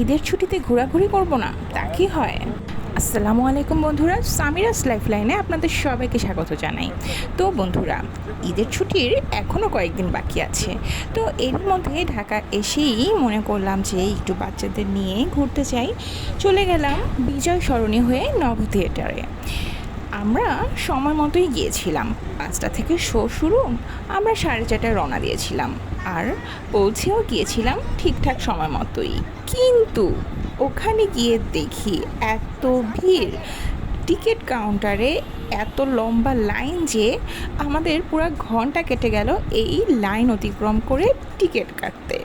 ঈদের ছুটিতে ঘোরাঘুরি করব না, তা কি হয়? আসসালামু আলাইকুম বন্ধুরা, সামিরাস লাইফলাইনে আপনাদের সবাইকে স্বাগত জানাই। তো বন্ধুরা, ঈদের ছুটির এখনও কয়েকদিন বাকি আছে। তো এর মধ্যে ঢাকা এসেই মনে করলাম যে একটু বাচ্চাদের নিয়ে ঘুরতে চাই চলে গেলাম বিজয় সরণী হয়ে নব থিয়েটারে আমরা সময় মতোই গিয়েছিলাম। পাঁচটা থেকে শো শুরু, আমরা সাড়ে চারটায় রওনা দিয়েছিলাম। আর পৌঁছেও গিয়েছিলাম ঠিকঠাক সময় মতোই। কিন্তু ওখানে গিয়ে দেখি এত ভিড়। টিকিট কাউন্টারে এত লম্বা লাইন যে আমাদের পুরো ঘণ্টা কেটে গেল এই লাইন অতিক্রম করে টিকিট কাটতে।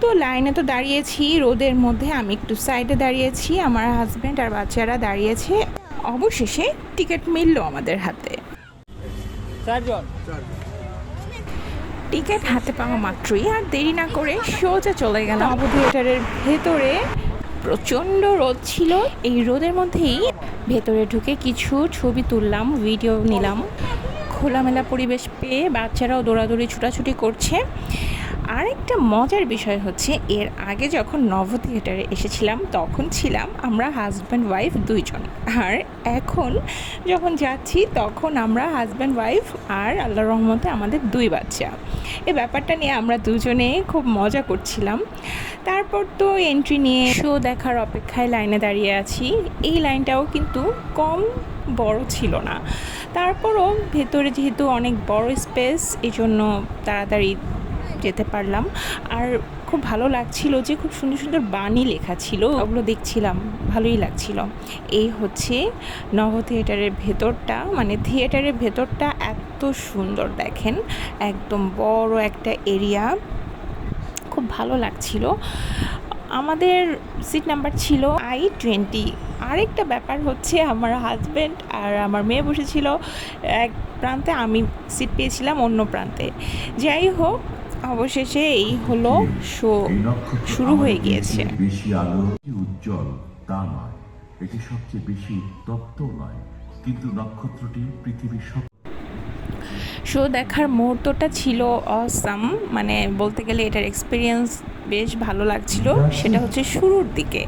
তো লাইনে তো দাঁড়িয়েছি, রোদের মধ্যে আমি একটু সাইডে দাঁড়িয়েছি, আমার হাজব্যান্ড আর বাচ্চারা দাঁড়িয়েছে। অবশেষে টিকিট মিলল আমাদের হাতে। টিকিট হাতে পাওয়া মাত্রই আর দেরি না করে সোজা চলে গেলাম। নব থিয়েটারের ভেতরে প্রচণ্ড রোদ ছিল। এই রোদের মধ্যেই ভেতরে ঢুকে কিছু ছবি তুললাম ভিডিও নিলাম। খোলামেলা পরিবেশ পেয়ে বাচ্চারাও দৌড়াদৌড়ি ছুটাছুটি করছে। আর একটা মজার বিষয় হচ্ছে, এর আগে যখন নভ থিয়েটারে এসেছিলাম, তখন ছিলাম আমরা হাজব্যান্ড ওয়াইফ দুইজন। আর এখন যখন যাচ্ছি, তখন আমরা হাজব্যান্ড ওয়াইফ আর আল্লাহ রহমতে আমাদের দুই বাচ্চা। এই ব্যাপারটা নিয়ে আমরা দুজনে খুব মজা করছিলাম। তারপর তো এন্ট্রি নিয়ে শো দেখার অপেক্ষায় লাইনে দাঁড়িয়ে আছি। এই লাইনটাও কিন্তু কম বড় ছিল না। তারপরও ভেতরে যেহেতু অনেক বড় স্পেস এই জন্য তাড়াতাড়ি যেতে পারলাম। আর খুব ভালো লাগছিল যে খুব সুন্দর সুন্দর বাণী লেখা ছিল, ওগুলো দেখছিলাম, ভালোই লাগছিল। এই হচ্ছে নব থিয়েটারের ভেতরটা মানে থিয়েটারের ভেতরটা এত সুন্দর দেখেন, একদম বড় একটা এরিয়া, খুব ভালো লাগছিল। আমাদের সিট নাম্বার ছিল আই টোয়েন্টি আরেকটা ব্যাপার হচ্ছে আমার হাজব্যান্ড আর আমার মেয়ে বসেছিল, এক প্রান্তে আমি সিট পেয়েছিলাম অন্য প্রান্তে। যাই হোক অবশেষে এই হলো শো শুরু হয়ে গিয়েছে। বেশি আলো উজ্জ্বল তা নয়। এটি সবচেয়ে বেশি তপ্ত নয় কিন্তু নক্ষত্রটি পৃথিবীর সব শো দেখার মুহূর্তটা ছিল অসাম মানে বলতে গেলে এটার এক্সপিরিয়েন্স বেশ ভালো লাগছিল। সেটা হচ্ছে শুরুর দিকে।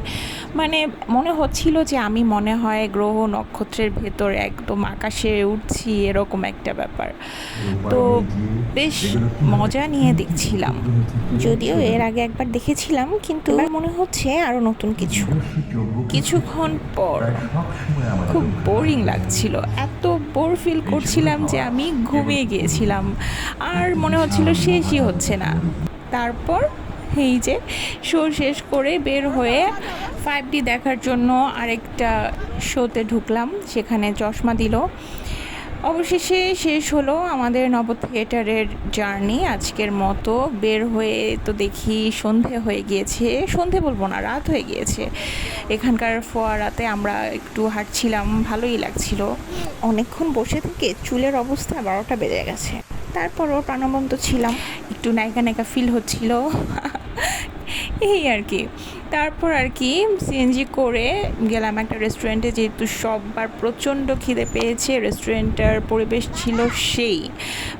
মানে মনে হচ্ছিল যে আমি মনে হয় গ্রহ নক্ষত্রের ভেতর একদম আকাশে উঠছি, এরকম একটা ব্যাপার। তো বেশ মজা নিয়ে দেখছিলাম। যদিও এর আগে একবার দেখেছিলাম, কিন্তু মনে হচ্ছে আরও নতুন কিছু। কিছুক্ষণ পর খুব বোরিং লাগছিল। এত বোর ফিল করছিলাম যে আমি ঘুমিয়ে গিয়েছিলাম। আর মনে হচ্ছিল শেষই হচ্ছে না। তারপর এই যে শো শেষ করে বের হয়ে ফাইভ ডি দেখার জন্য আরেকটা শোতে ঢুকলাম, সেখানে চশমা দিল। অবশেষে শেষ হলো আমাদের নব থিয়েটারের জার্নি আজকের মতো বের হয়ে তো দেখি সন্ধে হয়ে গিয়েছে। সন্ধে বলব না, রাত হয়ে গিয়েছে। এখানকার ফোয়ারাতে আমরা একটু হাঁটছিলাম, ভালোই লাগছিল। অনেকক্ষণ বসে থেকে চুলের অবস্থা বারোটা বেজে গেছে। তারপরও প্রাণবন্ত ছিলাম। একটু নায়িকা নায়িকা ফিল হচ্ছিল। এই আর কি। তারপর আর কি সিএনজি করে গেলাম একটা রেস্টুরেন্টে যেহেতু সববার প্রচণ্ড খিদে পেয়েছে রেস্টুরেন্টটার পরিবেশ ছিল সেই।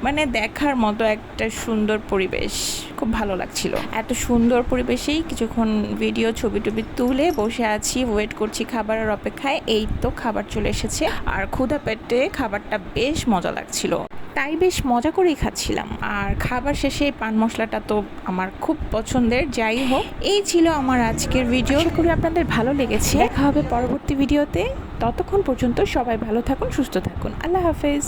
মানে দেখার মতো একটা সুন্দর পরিবেশ, খুব ভালো লাগছিল। এত সুন্দর পরিবেশেই কিছুক্ষণ ভিডিও ছবি টবি তুলে বসে আছি ওয়েট করছি খাবারের অপেক্ষায়। এই তো খাবার চলে এসেছে। আর ক্ষুধা পেটে খাবারটা বেশ মজা লাগছিল। তাই বেশ মজা করেই খাচ্ছিলাম। আর খাবার শেষে পান মশলাটা তো আমার খুব পছন্দের, যাই হোক। এই ছিল আমার আজকের ভিডিও করে আপনাদের ভালো লেগেছে। দেখা হবে পরবর্তী ভিডিওতে ততক্ষণ পর্যন্ত সবাই ভালো থাকুন, সুস্থ থাকুন। আল্লাহ হাফেজ।